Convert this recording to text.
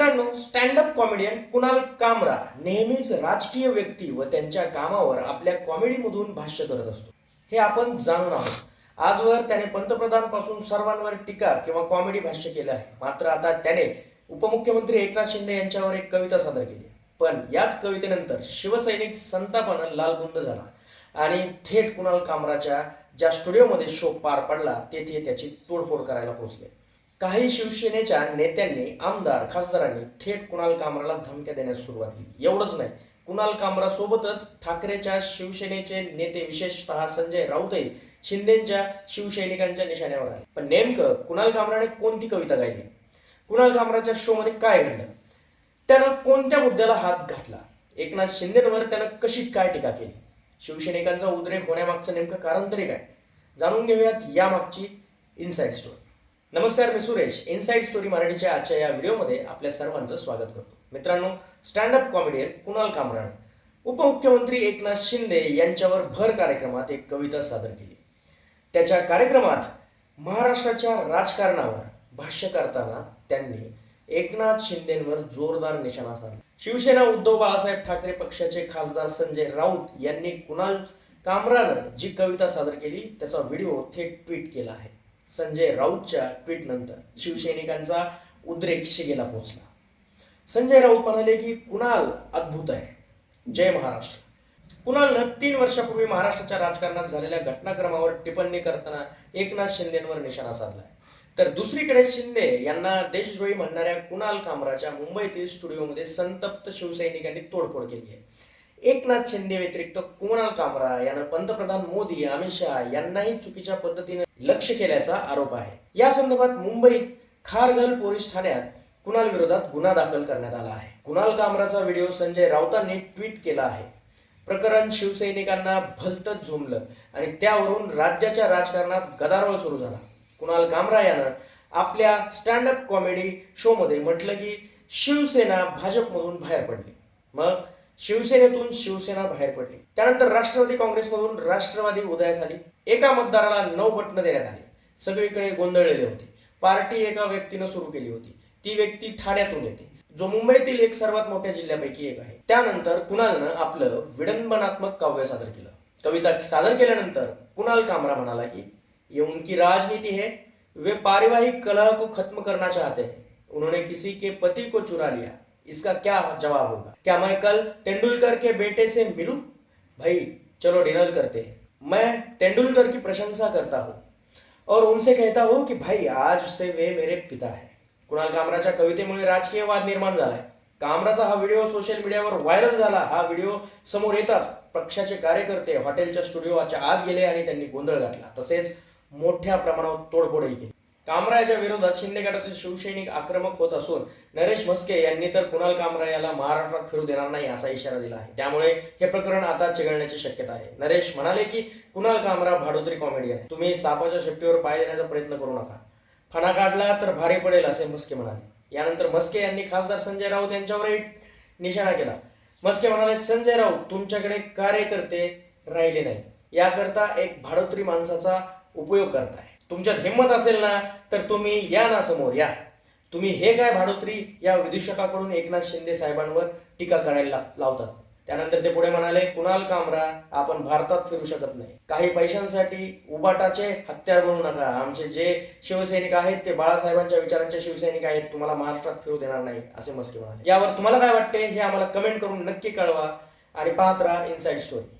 मित्रांनो stand up comedian Kunal कामरा नेहमीच राजकीय व्यक्ती व त्यांच्या कामावर आपल्या कॉमेडीमधून भाष्य करत असतो. हे आपण जाणून आहोत. आजवर त्याने पंतप्रधानपासून सर्वांवर टीका किंवा कॉमेडी भाष्य केलं आहे. मात्र आता त्याने उपमुख्यमंत्री एकनाथ शिंदे यांच्यावर एक कविता सादर केली पण याच कवितेनंतर शिवसैनिक संतापानं लालबुंद झाला आणि थेट कुणाल कामराच्या ज्या स्टुडिओमध्ये शो पार पडला तेथे त्याची तोडफोड करायला पोहोचले. काही शिवसेनेच्या नेत्यांनी आमदार खासदारांनी थेट कुणाल कामराला धमक्या देण्यास सुरुवात केली. एवढंच नाही कुणाल कामरासोबतच ठाकरेच्या शिवसेनेचे नेते विशेषतः संजय राऊतही शिंदेच्या शिवसैनिकांच्या निशाण्यावर आले. पण नेमकं कुणाल कामराने कोणती कविता गायली? कुणाल कामराच्या शोमध्ये काय घडलं? त्यानं कोणत्या मुद्द्याला हात घातला? एकनाथ शिंदेवर त्यानं कशी काय टीका केली? शिवसैनिकांचा उद्रेक होण्यामागचं नेमकं कारण तरी काय? जाणून घेऊयात यामागची इनसाईड स्टोरी नमस्कार मी सुरेश. इनसाईड स्टोरी मराठीच्या आजच्या या व्हिडिओमध्ये आपल्या सर्वांचं स्वागत करतो. मित्रांनो स्टँडअप कॉमेडियन कुणाल कामराण उपमुख्यमंत्री एकनाथ शिंदे यांच्यावर भर कार्यक्रमात एक कविता सादर केली. त्याच्या कार्यक्रमात महाराष्ट्राच्या राजकारणावर भाष्य करताना त्यांनी एकनाथ शिंदेंवर जोरदार निशाणा साधला. शिवसेना उद्धव बाळासाहेब ठाकरे पक्षाचे खासदार संजय राऊत यांनी कुणाल कामरानं जी कविता सादर केली त्याचा व्हिडिओ थेट ट्विट केला आहे. संजय राऊतच्या ट्विटनंतर शिवसैनिकांचा उद्रेक शिगेला पोहोचला. संजय राऊत म्हणाले की कुणाल अद्भुत आहे. जय महाराष्ट्र. कुणालनं तीन वर्षापूर्वी महाराष्ट्राच्या राजकारणात झालेल्या घटनाक्रमावर टिप्पणी करताना एकनाथ शिंदेवर निशाणा साधलाय. तर दुसरीकडे शिंदे यांना देशद्रोही म्हणणाऱ्या कुणाल कामराच्या मुंबईतील स्टुडिओमध्ये संतप्त शिवसैनिकांनी तोडफोड केली आहे. एकनाथ शिंदे व्यतिरिक्त कुणाल कामरा यानं पंतप्रधान मोदी अमित शहा यांनाही चुकीच्या पद्धतीने लक्ष केल्याचा आरोप आहे. या संदर्भात मुंबईत खारघल पोलीस ठाण्यात कुणाल विरोधात गुन्हा दाखल करण्यात आला आहे. कुणाल कामराचा व्हिडिओ संजय राऊतांनी ट्विट केला आहे. प्रकरण शिवसैनिकांना भलतच झोंबलं आणि त्यावरून राज्याच्या राजकारणात गदारोळ सुरू झाला. कुणाल कामरा यानं आपल्या स्टँडअप कॉमेडी शोमध्ये म्हटलं की शिवसेना भाजपमधून बाहेर पडली. मग शिवसेनेतून शिवसेना बाहेर पडली. त्यानंतर राष्ट्रवादी काँग्रेसमधून राष्ट्रवादी उदयास आली. एका मतदाराला नऊ बटणं देण्यात आली. सगळीकडे गोंधळलेले होते. पार्टी एका व्यक्तीनं सुरू केली होती. ती व्यक्ती ठाण्यातून येते. जो मुंबईतील एक सर्वात मोठ्या जिल्ह्यापैकी एक आहे. त्यानंतर कुणालनं आपलं विडंबनात्मक काव्य सादर केलं? कविता सादर केल्यानंतर कुणाल कामरा म्हणाला की ये उनकी राजनीति है वे पारिवारिक कलह को खत्म करना चाहते हैं. उन्होंने किसी के पति को चुरा लिया. इसका क्या जवाब होगा? क्या मैं कल तेंदुलकर के बेटे से मिलूं? भाई चलो डिनर करते हैं। मैं तेंदुलकर की प्रशंसा करता हूँ और उनसे कहता हूँ कि भाई आज से वे मेरे पिता है। कुणाल कामराच्या कवितेमुळे राजकीय वाद निर्माण झालाय कामराचा हा व्हिडिओ सोशल मीडियावर व्हायरल झाला. हा व्हिडिओ समोर येताच पक्षाचे कार्यकर्ते हॉटेलच्या स्टुडिओच्या आत गेले आणि त्यांनी गोंधळ घातला. तसेच मोठ्या प्रमाणावर तोडफोडही केली. कामरायाच्या विरोधात शिंदे गटाचे शिवसैनिक आक्रमक होत असून नरेश म्हस्के यांनी तर कुणाल कामरा याला महाराष्ट्रात फिरू देणार नाही असा इशारा दिला आहे. त्यामुळे हे प्रकरण आता चिघळण्याची शक्यता आहे. नरेश म्हणाले की कुणाल कामरा भाडोत्री कॉमेडियन आहे. तुम्ही सापाच्या शेपटीवर पाय देण्याचा प्रयत्न करू नका. फणा काढला तर भारी पडेल असे मस्के म्हणाले. यानंतर मस्के यांनी खासदार संजय राऊत यांच्यावरही निशाणा केला. मस्के म्हणाले संजय राऊत तुमच्याकडे कार्यकर्ते राहिले नाही याकरता एक भाडोत्री माणसाचा उपयोग करताय. तुमच्यात हिंमत असेल ना तर तुम्ही या ना समोर या. तुम्ही हे काय भाडोत्री या विदूषकाकडून एकनाथ शिंदे साहेबांवर टीका करायला लावतात? त्यानंतर ते पुढे म्हणाले कुणाल कामरा आपण भारतात फिरू शकत नाही. काही पैशांसाठी उबाटाचे हत्यार बनू नका. आमचे जे शिवसैनिक आहेत ते बाळासाहेबांच्या विचारांचे शिवसैनिक आहेत तुम्हाला महाराष्ट्रात फिरू देणार नाही असे मस्के म्हणाले. यावर तुम्हाला काय वाटते? हे आम्हाला कमेंट करून नक्की कळवा आणि पाहत राहा इनसाइड स्टोरी